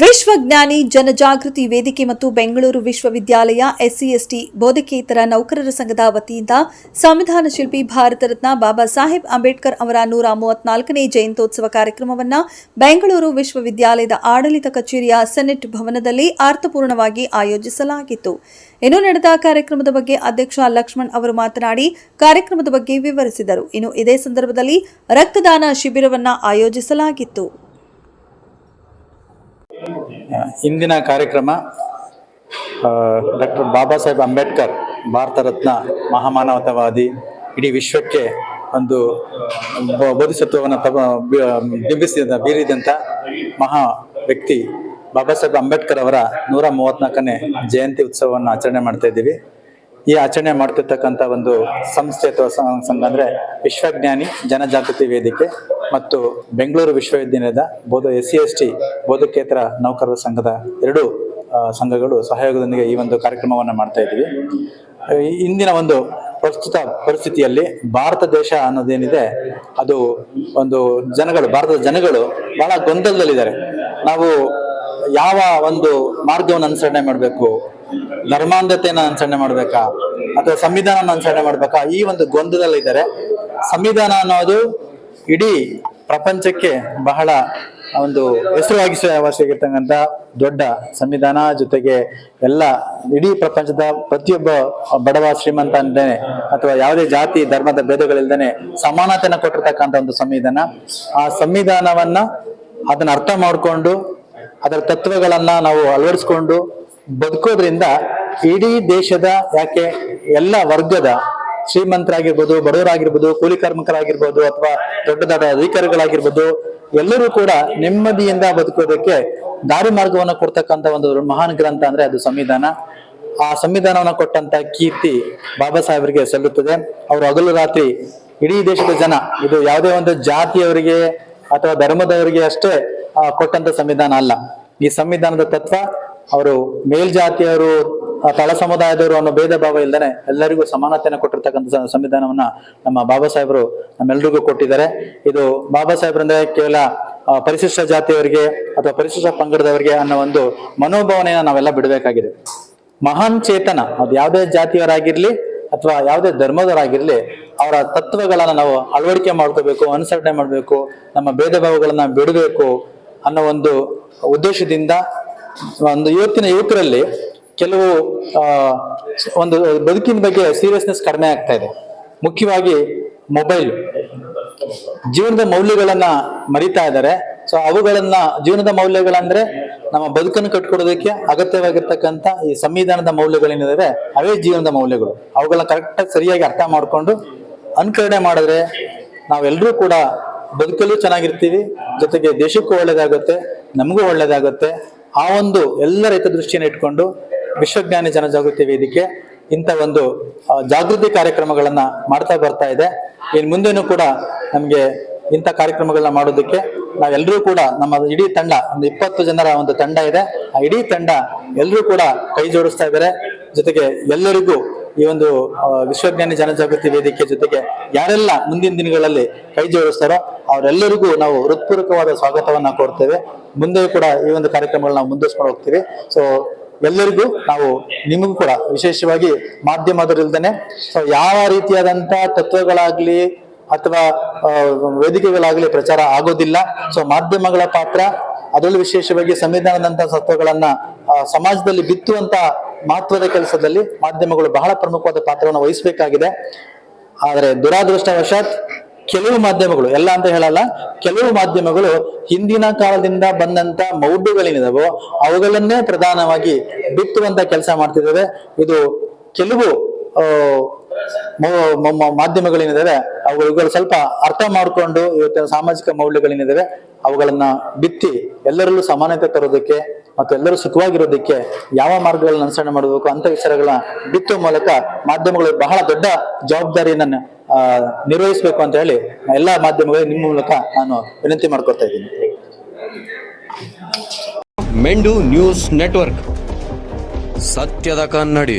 ವಿಶ್ವಜ್ಞಾನಿ ಜನಜಾಗೃತಿ ವೇದಿಕೆ ಮತ್ತು ಬೆಂಗಳೂರು ವಿಶ್ವವಿದ್ಯಾಲಯ ಎಸ್ಸಿ, ಎಸ್ಟಿ, ಬೋಧಕೇತರ ನೌಕರರ ಸಂಘದ ವತಿಯಿಂದ ಸಂವಿಧಾನ ಶಿಲ್ಪಿ ಭಾರತ ರತ್ನ ಬಾಬಾ ಸಾಹೇಬ್ ಅಂಬೇಡ್ಕರ್ ಅವರ ನೂರ ಮೂವತ್ನಾಲ್ಕನೇ ಜಯಂತೋತ್ಸವ ಕಾರ್ಯಕ್ರಮವನ್ನು ಬೆಂಗಳೂರು ವಿಶ್ವವಿದ್ಯಾಲಯದ ಆಡಳಿತ ಕಚೇರಿಯ ಸೆನೆಟ್ ಭವನದಲ್ಲಿ ಅರ್ಥಪೂರ್ಣವಾಗಿ ಆಯೋಜಿಸಲಾಗಿತ್ತು. ಇನ್ನು ನಡೆದ ಕಾರ್ಯಕ್ರಮದ ಬಗ್ಗೆ ಅಧ್ಯಕ್ಷ ಲಕ್ಷ್ಮಣ್ ಅವರು ಮಾತನಾಡಿ, ಕಾರ್ಯಕ್ರಮದ ಬಗ್ಗೆ ವಿವರಿಸಿದರು. ಇನ್ನು ಇದೇ ಸಂದರ್ಭದಲ್ಲಿ ರಕ್ತದಾನ ಶಿಬಿರವನ್ನು ಆಯೋಜಿಸಲಾಗಿತ್ತು. ಇಂದಿನ ಕಾರ್ಯಕ್ರಮ ಡಾಕ್ಟರ್ ಬಾಬಾ ಸಾಹೇಬ್ ಅಂಬೇಡ್ಕರ್, ಭಾರತ ರತ್ನ ಮಹಾಮಾನವತಾವಾದಿ, ಇಡೀ ವಿಶ್ವಕ್ಕೆ ಒಂದು ಬೋಧಿಸತ್ವವನ್ನು ತಬ ಬಿಂಬಿಸಿದ ಬೀರಿದಂಥ ಮಹಾ ವ್ಯಕ್ತಿ ಬಾಬಾ ಸಾಹೇಬ್ ಅಂಬೇಡ್ಕರ್ ಅವರ ನೂರ ಮೂವತ್ನಾಲ್ಕನೇ ಜಯಂತಿ ಉತ್ಸವವನ್ನು ಆಚರಣೆ ಮಾಡ್ತಾ ಇದ್ದೀವಿ. ಈ ಆಚರಣೆ ಮಾಡ್ತಿರ್ತಕ್ಕಂಥ ಒಂದು ಸಂಸ್ಥೆ ಅಥವಾ ಸಂಘ ಅಂದರೆ ವಿಶ್ವಜ್ಞಾನಿ ಜನಜಾಗೃತಿ ವೇದಿಕೆ. ಮತ್ತು ಬೆಂಗಳೂರು ವಿಶ್ವವಿದ್ಯಾಲಯದ ಬೋಧ ಎಸ್ ಸಿ ಎಸ್ ಟಿ ಬೋಧಕೇತರ ನೌಕರರ ಸಂಘದ ಎರಡು ಸಂಘಗಳು ಸಹಯೋಗದೊಂದಿಗೆ ಈ ಒಂದು ಕಾರ್ಯಕ್ರಮವನ್ನು ಮಾಡ್ತಾ ಇದ್ದೀವಿ. ಇಂದಿನ ಒಂದು ಪ್ರಸ್ತುತ ಪರಿಸ್ಥಿತಿಯಲ್ಲಿ ಭಾರತ ದೇಶ ಅನ್ನೋದೇನಿದೆ, ಅದು ಒಂದು ಜನಗಳು, ಭಾರತದ ಜನಗಳು ಬಹಳ ಗೊಂದಲದಲ್ಲಿದ್ದಾರೆ. ನಾವು ಯಾವ ಒಂದು ಮಾರ್ಗವನ್ನು ಅನುಸರಣೆ ಮಾಡಬೇಕು? ಧರ್ಮಾಂಧತೆಯನ್ನು ಅನುಸರಣೆ ಮಾಡಬೇಕಾ? ಅಥವಾ ಸಂವಿಧಾನವನ್ನು ಅನುಸರಣೆ ಮಾಡಬೇಕಾ? ಈ ಒಂದು ಗೊಂದಲದಲ್ಲಿದ್ದಾರೆ. ಸಂವಿಧಾನ ಅನ್ನೋದು ಇಡೀ ಪ್ರಪಂಚಕ್ಕೆ ಬಹಳ ಒಂದು ಹೆಸರುವಾಗಿಸಿರ್ತಕ್ಕಂಥ ದೊಡ್ಡ ಸಂವಿಧಾನ ಜೊತೆಗೆ ಎಲ್ಲ ಇಡೀ ಪ್ರಪಂಚದ ಪ್ರತಿಯೊಬ್ಬ ಬಡವ ಶ್ರೀಮಂತ ಅಂತಾನೆ ಅಥವಾ ಯಾವುದೇ ಜಾತಿ, ಧರ್ಮದ ಭೇದಗಳಿಲ್ದೇನೆ ಸಮಾನತೆಯನ್ನು ಕೊಟ್ಟಿರ್ತಕ್ಕಂಥ ಒಂದು ಸಂವಿಧಾನ. ಆ ಸಂವಿಧಾನವನ್ನ ಅದನ್ನ ಅರ್ಥ ಮಾಡಿಕೊಂಡು ಅದರ ತತ್ವಗಳನ್ನ ನಾವು ಅಳವಡಿಸ್ಕೊಂಡು ಬದುಕೋದ್ರಿಂದ ಇಡೀ ದೇಶದ ಯಾಕೆ ಎಲ್ಲ ವರ್ಗದ ಶ್ರೀಮಂತರಾಗಿರ್ಬೋದು, ಬಡವರಾಗಿರ್ಬೋದು, ಕೂಲಿ ಕಾರ್ಮಿಕರಾಗಿರ್ಬೋದು ಅಥವಾ ದೊಡ್ಡ ದೊಡ್ಡ ಅಧಿಕಾರಿಗಳಾಗಿರ್ಬೋದು, ಎಲ್ಲರೂ ಕೂಡ ನೆಮ್ಮದಿಯಿಂದ ಬದುಕೋದಕ್ಕೆ ದಾರಿ ಮಾರ್ಗವನ್ನು ಕೊಡ್ತಕ್ಕಂಥ ಒಂದು ಮಹಾನ್ ಗ್ರಂಥ ಅಂದ್ರೆ ಅದು ಸಂವಿಧಾನ. ಆ ಸಂವಿಧಾನವನ್ನು ಕೊಟ್ಟಂತ ಕೀರ್ತಿ ಬಾಬಾ ಸಾಹೇಬರಿಗೆ ಸಲ್ಲುತ್ತದೆ. ಅವರು ಹಗಲು ರಾತ್ರಿ ಇಡೀ ದೇಶದ ಜನ, ಇದು ಯಾವುದೇ ಒಂದು ಜಾತಿಯವರಿಗೆ ಅಥವಾ ಧರ್ಮದವರಿಗೆ ಅಷ್ಟೇ ಕೊಟ್ಟಂತ ಸಂವಿಧಾನ ಅಲ್ಲ. ಈ ಸಂವಿಧಾನದ ತತ್ವ, ಅವರು ಮೇಲ್ಜಾತಿಯವರು ತಳ ಸಮುದಾಯದವರು ಅನ್ನೋ ಭೇದ ಭಾವ ಇಲ್ಲದೆ ಎಲ್ಲರಿಗೂ ಸಮಾನತೆಯನ್ನು ಕೊಟ್ಟಿರ್ತಕ್ಕಂಥ ಸಂವಿಧಾನವನ್ನ ನಮ್ಮ ಬಾಬಾ ಸಾಹೇಬರು ನಮ್ಮೆಲ್ಲರಿಗೂ ಕೊಟ್ಟಿದ್ದಾರೆ. ಇದು ಬಾಬಾ ಸಾಹೇಬ್ರಂದ್ರೆ ಕೇವಲ ಪರಿಶಿಷ್ಟ ಜಾತಿಯವರಿಗೆ ಅಥವಾ ಪರಿಶಿಷ್ಟ ಪಂಗಡದವರಿಗೆ ಅನ್ನೋ ಒಂದು ಮನೋಭಾವನೆಯನ್ನ ನಾವೆಲ್ಲ ಬಿಡಬೇಕಾಗಿದೆ. ಮಹಾನ್ ಚೇತನ, ಅದು ಯಾವುದೇ ಜಾತಿಯವರಾಗಿರ್ಲಿ ಅಥವಾ ಯಾವುದೇ ಧರ್ಮದವರಾಗಿರ್ಲಿ ಅವರ ತತ್ವಗಳನ್ನ ನಾವು ಅಳವಡಿಕೆ ಮಾಡ್ಕೋಬೇಕು, ಅನುಸರಣೆ ಮಾಡಬೇಕು, ನಮ್ಮ ಭೇದ ಭಾವಗಳನ್ನ ಬಿಡಬೇಕು ಅನ್ನೋ ಒಂದು ಉದ್ದೇಶದಿಂದ ಒಂದು ಇವತ್ತಿನ ಯುವಕರಲ್ಲಿ ಕೆಲವು ಒಂದು ಬದುಕಿನ ಬಗ್ಗೆ ಸೀರಿಯಸ್ನೆಸ್ ಕಡಿಮೆ ಆಗ್ತಾ ಇದೆ. ಮುಖ್ಯವಾಗಿ ಮೊಬೈಲ್ ಜೀವನದ ಮೌಲ್ಯಗಳನ್ನ ಮರಿತಾ ಇದ್ದಾರೆ. ಸೊ ಅವುಗಳನ್ನ, ಜೀವನದ ಮೌಲ್ಯಗಳಂದ್ರೆ ನಮ್ಮ ಬದುಕನ್ನು ಕಟ್ಕೊಡೋದಕ್ಕೆ ಅಗತ್ಯವಾಗಿರ್ತಕ್ಕಂಥ ಈ ಸಂವಿಧಾನದ ಮೌಲ್ಯಗಳೇನಿದಾವೆ, ಅವೇ ಜೀವನದ ಮೌಲ್ಯಗಳು. ಅವುಗಳನ್ನ ಕರೆಕ್ಟಾಗಿ ಸರಿಯಾಗಿ ಅರ್ಥ ಮಾಡಿಕೊಂಡು ಅನುಕರಣೆ ಮಾಡಿದ್ರೆ ನಾವೆಲ್ಲರೂ ಕೂಡ ಬದುಕಲು ಚೆನ್ನಾಗಿರ್ತೀವಿ, ಜೊತೆಗೆ ದೇಶಕ್ಕೂ ಒಳ್ಳೇದಾಗುತ್ತೆ, ನಮಗೂ ಒಳ್ಳೇದಾಗುತ್ತೆ. ಆ ಒಂದು ಎಲ್ಲ ರೈತ ದೃಷ್ಟಿಯನ್ನು ಇಟ್ಕೊಂಡು ವಿಶ್ವಜ್ಞಾನಿ ಜನಜಾಗೃತಿ ವೇದಿಕೆ ಇಂಥ ಒಂದು ಜಾಗೃತಿ ಕಾರ್ಯಕ್ರಮಗಳನ್ನ ಮಾಡ್ತಾ ಬರ್ತಾ ಇದೆ. ಇನ್ ಮುಂದೆನೂ ಕೂಡ ನಮ್ಗೆ ಇಂಥ ಕಾರ್ಯಕ್ರಮಗಳನ್ನ ಮಾಡೋದಕ್ಕೆ ನಾವೆಲ್ಲರೂ ಕೂಡ ನಮ್ಮ ಇಡೀ ತಂಡ, ಒಂದು ಇಪ್ಪತ್ತು ಜನರ ಒಂದು ತಂಡ ಇದೆ. ಆ ಇಡೀ ತಂಡ ಎಲ್ಲರೂ ಕೂಡ ಕೈ ಜೋಡಿಸ್ತಾ ಇದ್ದಾರೆ. ಜೊತೆಗೆ ಎಲ್ಲರಿಗೂ ಈ ಒಂದು ವಿಶ್ವಜ್ಞಾನಿ ಜನಜಾಗೃತಿ ವೇದಿಕೆ ಜೊತೆಗೆ ಯಾರೆಲ್ಲ ಮುಂದಿನ ದಿನಗಳಲ್ಲಿ ಕೈ ಜೋಡಿಸ್ತಾರೋ ಅವರೆಲ್ಲರಿಗೂ ನಾವು ಹೃತ್ಪೂರ್ವಕವಾದ ಸ್ವಾಗತವನ್ನ ಕೊಡ್ತೇವೆ ಮುಂದೆ ಕೂಡ ಈ ಒಂದು ಕಾರ್ಯಕ್ರಮಗಳನ್ನ ಮುಂದುವರ್ಸ್ಕೊಂಡು ಹೋಗ್ತೀವಿ. ಸೊ ಎಲ್ಲರಿಗೂ ನಾವು ನಿಮಗೂ ಕೂಡ ವಿಶೇಷವಾಗಿ ಮಾಧ್ಯಮದರಿಲ್ದೇನೆ ಸೊ ಯಾವ ರೀತಿಯಾದಂತ ತತ್ವಗಳಾಗ್ಲಿ ಅಥವಾ ವೇದಿಕೆಗಳಾಗಲಿ ಪ್ರಚಾರ ಆಗೋದಿಲ್ಲ. ಸೊ ಮಾಧ್ಯಮಗಳ ಪಾತ್ರ, ಅದರಲ್ಲೂ ವಿಶೇಷವಾಗಿ ಸಂವಿಧಾನದಂತಹ ತತ್ವಗಳನ್ನ ಸಮಾಜದಲ್ಲಿ ಬಿತ್ತುವಂತ ಮಹತ್ವದ ಕೆಲಸದಲ್ಲಿ ಮಾಧ್ಯಮಗಳು ಬಹಳ ಪ್ರಮುಖವಾದ ಪಾತ್ರವನ್ನು ವಹಿಸಬೇಕಾಗಿದೆ. ಆದರೆ ದುರಾದೃಷ್ಟವಶಾತ್ ಕೆಲವು ಮಾಧ್ಯಮಗಳು, ಎಲ್ಲ ಅಂತ ಹೇಳಲ್ಲ, ಕೆಲವು ಮಾಧ್ಯಮಗಳು ಹಿಂದಿನ ಕಾಲದಿಂದ ಬಂದಂತ ಮೌಢ್ಯಗಳೇನಿದಾವೋ ಅವುಗಳನ್ನೇ ಪ್ರಧಾನವಾಗಿ ಬಿತ್ತುವಂತ ಕೆಲಸ ಮಾಡ್ತಿದ್ದಾವೆ ಇದು ಕೆಲವು ಮಾಧ್ಯಮಗಳೇನಿದಾವೆ ಅವುಗಳು ಸ್ವಲ್ಪ ಅರ್ಥ ಮಾಡಿಕೊಂಡು ಇವತ್ತಿನ ಸಾಮಾಜಿಕ ಮೌಲ್ಯಗಳೇನಿದಾವೆ ಅವುಗಳನ್ನ ಬಿತ್ತಿ ಎಲ್ಲರಲ್ಲೂ ಸಮಾನತೆ ತರೋದಕ್ಕೆ ಮತ್ತು ಎಲ್ಲರೂ ಸುಖವಾಗಿರೋದಕ್ಕೆ ಯಾವ ಮಾರ್ಗಗಳನ್ನ ಅನುಸರಣೆ ಮಾಡಬೇಕು ಅಂತ ವಿಚಾರಗಳನ್ನ ಬಿತ್ತುವ ಮೂಲಕ ಮಾಧ್ಯಮಗಳು ಬಹಳ ದೊಡ್ಡ ಜವಾಬ್ದಾರಿಯನ್ನು ನಿರ್ವಹಿಸಬೇಕು ಅಂತ ಹೇಳಿ ಎಲ್ಲಾ ಮಾಧ್ಯಮಗಳಿಗೆ ನಿಮ್ಮ ಮೂಲಕ ನಾನು ವಿನಂತಿ ಮಾಡ್ಕೊತಾ ಇದ್ದೀನಿ. Mendu news network. ಸತ್ಯದ ಕನ್ನಡಿ.